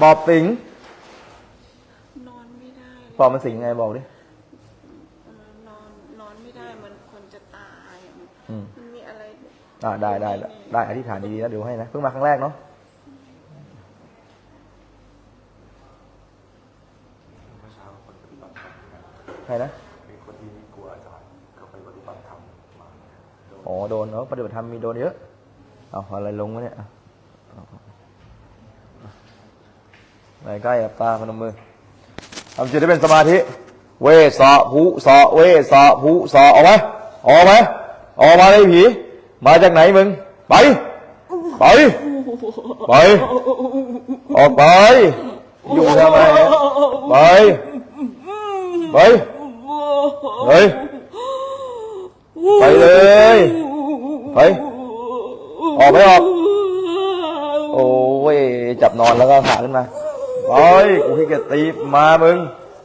ปอบสิงนอนไม่ได้เลยปอบมันสิงไงบอกดิ เออนอนนอนไม่ได้มันคนจะตายอะอืม มันมีอะไรอ่าได้ได้ได้ได้อธิษฐานดีๆนะเดี๋ยวให้นะเพิ่งมาครั้งแรกเนาะเมื่อเช้าคนปฏิบัติธรรมกันใครนะมีคนที่กลัวอาจารย์ก็ไปปฏิบัติธรรมมาโดนอ๋อโดนเนาะปฏิบัติธรรมมีโดนเยอะเอาอะไรลงวะเนี่ยอะเอา ไหนใกล้กับตาพนมมือทำจิตให้เป็นสมาธิ เวสะภูสะเวสะภูสะออกไหมออกไหมออกมาเลยผี มาจากไหนมึง ไป ไป ไป ออกไป อยู่ทำไมเนี่ยไป ไป ไป ไปเลย ไป ออกไม่ออก โอ้ย จับนอนแล้วก็ขาขึ้นมา ไปกูขี้เกียจตีมามึง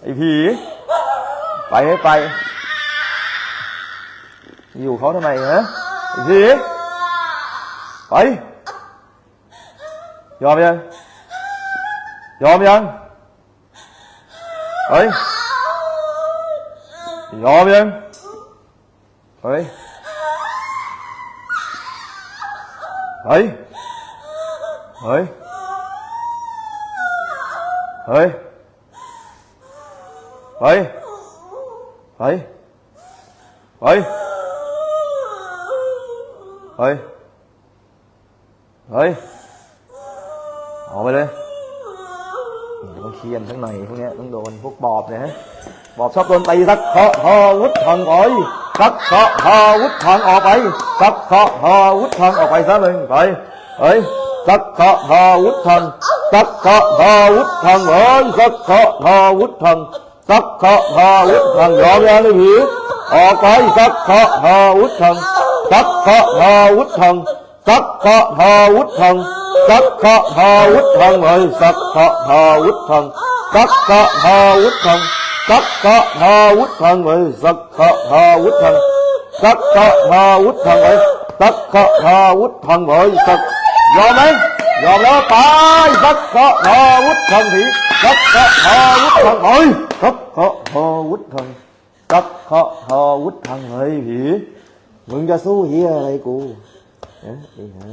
ไอ้ผี ไปไม่ไป อยู่เขาทำไมฮะไอ้ผีไป ยอมยัง ยอมยังเฮ้ย ยอมยังเฮ้ยเฮ้ยเฮ้ย เฮ้ย เฮ้ย เฮ้ย เฮ้ย เฮ้ย เฮ้ยออกไปเลยต้องเคียนทั้งหน่อยพวกเนี้ยต้องโดนพวกบอบเนี่ยฮะบอบชอบโดนตีสักเคาะฮอวุธทางออยสักเคาะฮอวุธทางออกไปสักเคาะฮอวุธทางออกไปซะมึงไปเฮ้ย สักขะทาวุธังสักขะทาวุธังเอ๋สักขะทาวุธังสักขะทาวุธังยอมยางไผีออกไปสักขะทาวุธังสักขะทาวุธังสักขะทาวุธังสักขะทาวุธังเอ๋สักขะทาวุธังสักขะทาวุธังสักขะทาวุธังเอ๋สักขะทาวุธังสักขะทาวุธังเอ๋สักขะทาวุธังเอ๋สัก ยอมไหมยอมแล้วไปสักขะหาวุธทางผีสักขะหาวุธทางไว้สักขะหาวุธทางสักขะหาวุธทางไว้ผีมึงจะสู้เฮียอะไรกูเอ๊ะไอ้ห่า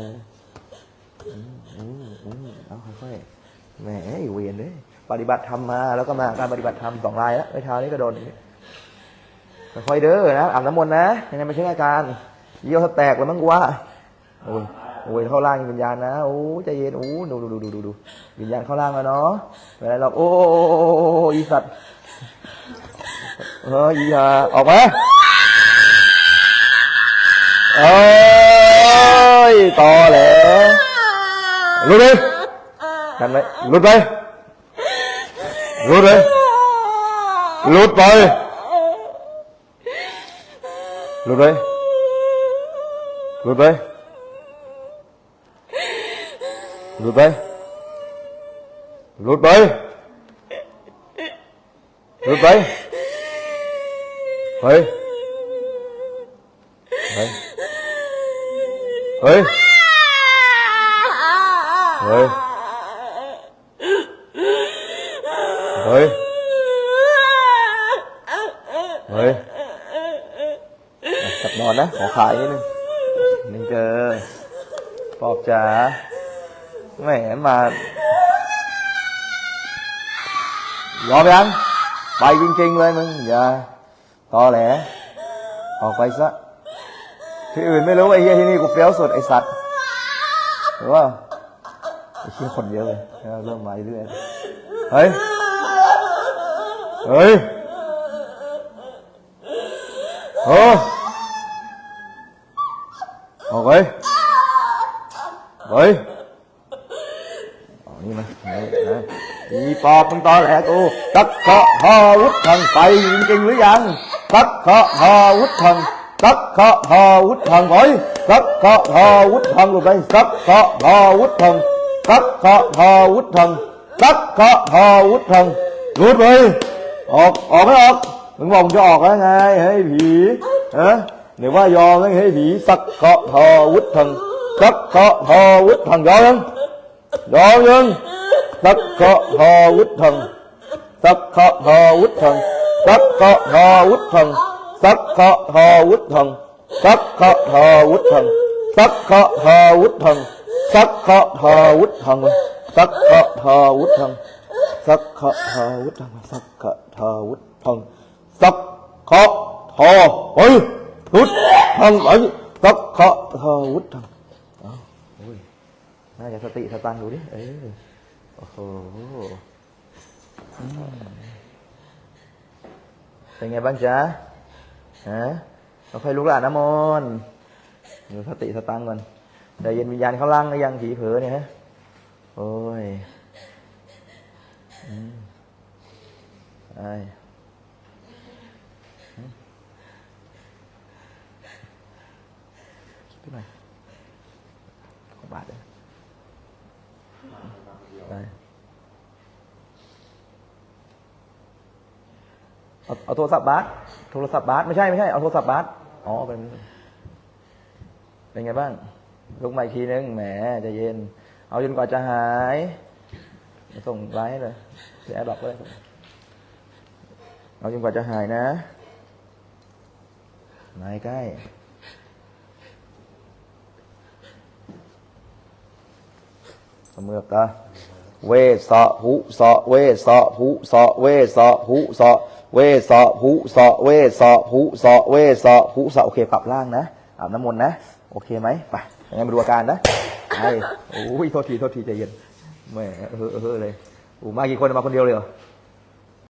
อืมอืมอืมเอาค่อยๆแหมไอ้เวียนเลยปฏิบัติธรรมมาแล้วก็มาการปฏิบัติธรรมสองรายแล้วเมื่อเช้านี้ก็โดนค่อยๆเด้อนะอาบน้ำมนต์นะยังไงไม่ใช่อาการเยี่ยวแตกเลยมั้งกูว่าโอ้ย โอ้ยเข้าล่างวิญญาณนะโอ้ใจเย็นโอ้ดูดูดูดูดูวิญญาณเข้าล่างแล้วเนาะไม่เป็นไรหรอกโอ้อีสัตว์เอออีห่าออกมาเอ้ยต่อแหละลุดเลยนั่นไหมลุดไปลุดเลยลุดไปลุดไปลุดไปลุดไปลุดไปลุดไป เฮ้ย เฮ้ย เฮ้ย เฮ้ย เฮ้ย เฮ้ยจับนอนนะ ขอขายนิดนึง นี่เจอปอบจ๋า mẹ, mà gọi vậy anh. Bay chinh chinh lên mình dạ. To lẻ. Còn quay sát thì ừ mới lúc ấy thì đi cục béo sụt ấy sạt đúng không? Khi còn nhiều rồi. Dạ, lơ mày đứa em. Ấy ấy ờ ờ vậy vậy นี่มาอีปอบมึงตอแหลกูตักเคาะฮาวุธทางไปจริงหรือยังตักเคาะฮาวุธทางตักเคาะฮาวุธทางไปตักเคาะฮาวุธทางลงไปตักเคาะฮาวุธทางตักเคาะฮาวุธทางตักเคาะฮาวุธทางหลุดไปออกออกไม่ออกมึงบอกมึงจะออกแล้วไงเฮ้ยผีฮะเดี๋ยวว่ายอมแล้วเฮ้ยผีสักเคาะทอวุฒทังสักเคาะทอวุฒทังยอม ยังยอมยังสักขะทอวุธังสักขะทอวุธังสักขะทอวุธังสักขะทอวุธังสักขะทอวุธังสักขะทอวุธังสั น่าจะสติสตังดูดิ เออ โอ้โหเป็นไงบ้างจ๊ะ ฮะเราค่อยลุกลานน้ำมนดูสติสตังก่อนใจเย็นวิญญาณเขาล่างหรือยังผีเผลอเนี่ยฮะ โอ้ยไอ้คิดไปหน่อยขอบาทเลย ไเอาเอาโทรศัพท์บาสโทรศัพท์บาสไม่ใช่ไม่ใช่เอาโทรศัพท์บาสอ๋อเป็นเป็นไงบ้างลุกมาอีกทีนึงแหมจะเย็น เอาจนกว่าจะหายส่งไลน์เลยเสียดอกเลยเอาจนกว่าจะหายนะนายใกล้เสมือกตา เวสะหุสะเวสะหุสะเวสะหุสะเวสะหุสะเวสะหุสะเวสะหุสะโอเคปรับล่างนะอาบน้ำมนต์นะโอเคไหมไปยังไงมาดูอาการนะไอ้โอ้ยโทษทีโทษทีใจเย็นแหม่เออเออเลยอูมากี่คนมาคนเดียวเลยเหรอ